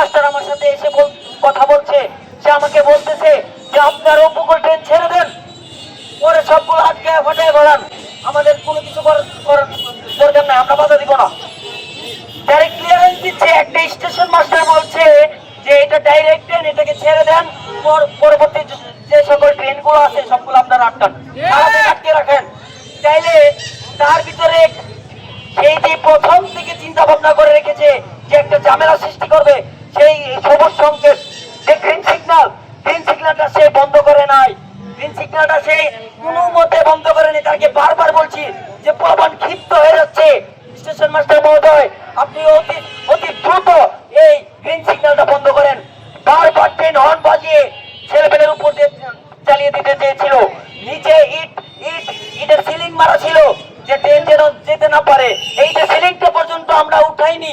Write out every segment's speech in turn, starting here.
Master আমার সাথে এসে কথা বলছে। সে আমাকে বলতেছে যে, আপনার উপকূল ট্রেন ছেড়ে দেন। পরে সবগুলো আটকে ফাটায় ভরান আমাদের কোনো কিছু করার দরকার নাই, আমরা বাধা দিব না। ডাইরেক্ট ক্লিয়ারেন্স দিচ্ছে, একটা স্টেশন মাস্টার বলছে যে, এটা ডাইরেক্ট ট্রেন এটাকে ছেড়ে দেন। পরবর্তী যে- সকল ট্রেনগুলো আছে, সবগুলো আপনারা আটকান। আটকে রাখেন। চাইলে তার ভিতরে সেই যে প্রথম থেকে চিন্তা ভাবনা করে রেখেছে যে, একটা ঝামেলা সৃষ্টি করবে সেই সবুজ সংকেত, যে গ্রিন সিগন্যাল গ্রিন সিগন্যালটা সে বন্ধ করে নাই। গ্রিন সিগন্যালটা সে কোনো মতে বন্ধ করেনি তাকে বারবার বলছি যে প্রমাণ ক্ষিপ্ত হয়ে যাচ্ছে। স্টেশন মাস্টার মহোদয়, আপনি অতি অতি দ্রুত এই গ্রিন সিগন্যালটা বন্ধ করেন। বারবার ট্রেন হর্ন বাজিয়ে ছেলেপেলের উপর দিয়ে চালিয়ে দিতে চেয়েছিল। নিচে ইট ইট, ইটের সিলিং মারা ছিল। যে ট্রেন যেন যেতে না পারে। এই যে সিলিংটা পর্যন্ত আমরা উঠাইনি।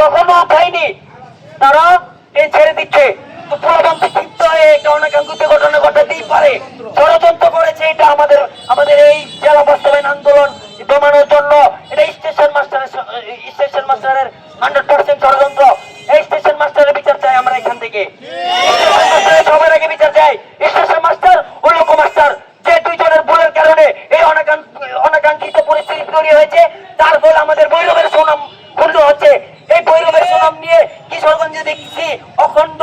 কখনো উঠাইনি। তারা ট্রেন ছেড়ে দিচ্ছে। ষড়যন্ত্র করেছে এই এই দুইজনের ভুলের কারণে এই অনাকাঙ্ক্ষিত পরিস্থিতি তৈরি হয়েছে তার ফলে আমাদের বৈরবের সুনাম ক্ষুণ্ণ হচ্ছে এই বৈরবের সুনাম নিয়ে কিশোরগঞ্জে দেখছি, অখণ্ড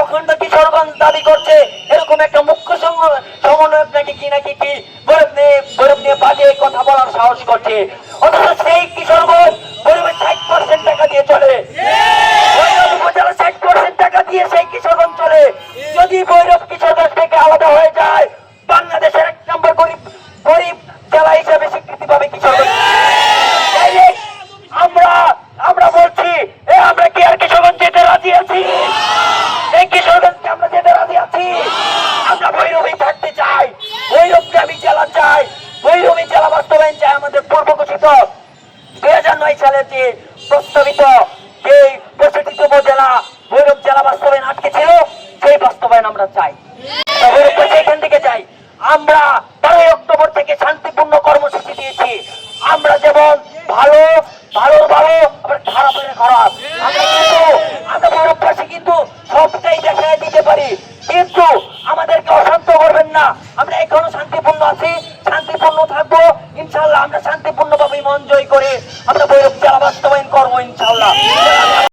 অখণ্ড কিশোরগঞ্জ দাবি করছে। এরকম একটা মুখ্য সমন্বয়ক নাকি কি নাকি কি? বৈরব নিয়ে বৈরব নিয়ে বাজে কথা বলার সাহস করছে। অথচ সেই কিশোরগঞ্জ বৈরবের ষাট পার্সেন্ট টাকা দিয়ে চলে। উপজেলা ষাট পার্সেন্ট টাকা দিয়ে সেই কিশোরগঞ্জ চলে। যদি ভৈরব কিশোরগঞ্জ থেকে আলাদা হয়ে যায় আমরা ভৈরবী থাকতে চাই। ভৈরবকে জেলা চাই। ভৈরবী জেলা বাস্তবায়ন চাই আমাদের পূর্ব ঘোষিত। দুই হাজার নয় সালে যে প্রস্তাবিত যে পঁয়ষট্টিতম জেলা ভৈরব জেলা বাস্তবায়ন আটকে ছিল, সেই বাস্তবায়ন আমরা চাই। ভৈরবকে সেখান থেকে চাই। আমরা বারোই অক্টোবর থেকে শান্তিপূর্ণ কর্মসূচি দিয়েছি। আমরা যেমন ভালো না আমরা এখনও শান্তিপূর্ণ আছি শান্তিপূর্ণ থাকব। ইনশাল্লাহ আমরা শান্তিপূর্ণ ভাবে মন জয় করে